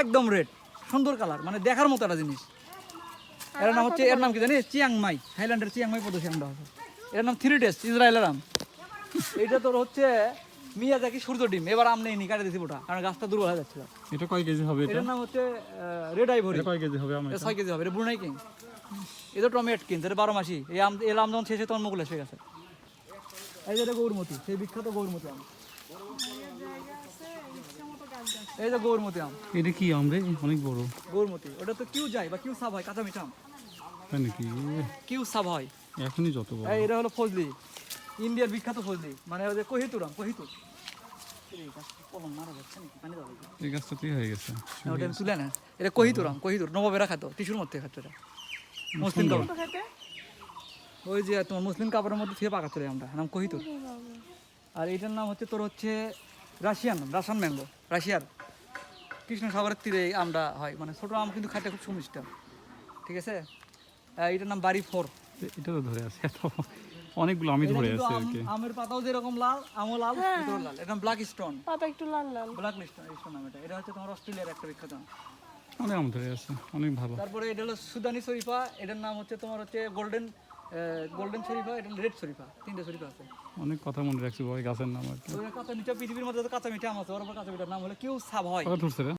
একদম রেড সুন্দর কালার মানে দেখার মতো একটা জিনিস। এর নাম হচ্ছে এর নাম কি জানিস চিয়াংমাই থাইল্যান্ডের চিয়াংমাই পদ্ধতি আমরা এর নাম থ্রি টেস্ট ইসরায়েলের আম। এটা তোর হচ্ছে মিয়াজাকি সূর্য ডিম। এবার আম নেই কাটে দিছি ওটা কারণ গাছটা দুর্বল হয়ে যাচ্ছিল। এটা কয় কেজি হবে এটা? এটার নাম হচ্ছে রেড আইভরি এটা কয় কেজি হবে আমার এটা ছয় কেজি হবে এটা ব্রুনাই কিং এটা টমেট কিনছে এটা বারো মাসি। এই আম এই আম যখন শেষে তখন মুকুল এসে গেছে। এই যে এটা গৌরমতি সেই বিখ্যাত গৌরমতি আম। এই যে গৌরমতি আম। এটা কি আম রে? অনেক বড়। গৌরমতি ওটা তো কিউ যায় বা কিউ সাব হয় কাঁচা মিঠা আম। তাই নাকি? কিউ সাব হয়। এখনই যত বড়। এই এটা হলো ফজলি। ইন্ডিয়ার বিখ্যাত ফজলি। মানে ওই যে কহিতুর আম কহিতুর। এই গাছটা কলম মারা যাচ্ছে নাকি? পানি দাও এই গাছটা হয়ে গেছে। ওটা আমি তুলে না। এটা কহিতুর আম কহিতুর। নবাবেরা খাতো টিস্যুর মধ্যে খাতো এটা। মুসলিম কাপড়। ওই যে তোমার মুসলিম কাপড়ের মধ্যে থেকে পাকা চলে আমরা নাম কহিতুর। আর এটার নাম হচ্ছে তোর হচ্ছে রাশিয়ান রাশিয়ান ম্যাঙ্গো রাশিয়ার। কৃষ্ণ সাগরের তীরে এই আমটা হয়। মানে ছোট আম কিন্তু খাইতে খুব সুমিষ্ট। ঠিক আছে? এটার নাম বাড়ি ফোর। এটা তো ধরে আছে। এত অনেকগুলো আমি ধরে আছে আর কি। আমের পাতাও যেরকম লাল আমও লাল ভিতরেও লাল। এটা ব্ল্যাক স্টোন পাতা একটু লাল লাল। ব্ল্যাক স্টোন স্টোন নাম এটা। এটা হচ্ছে তোমার অস্ট্রেলিয়ার একটা বিখ্যাত আম। অনেক আম ধরে আছে। অনেক ভালো। তারপরে এটা হলো সুদানি শরীফা। এটার নাম হচ্ছে তোমার হচ্ছে গোল্ডেন গোল্ডেন শরীফা এটা রেড শরীফা। তিনটে শরীফা আছে। অনেক কথা মনে রাখছি ভাই গাছের নাম আর কি। ওই কাঁচা মিঠা পৃথিবীর মধ্যে কাঁচা মিঠা আম আছে ওর কাঁচা মিঠার নাম হলো কিউ সাব হয়। কত ধরছে রে।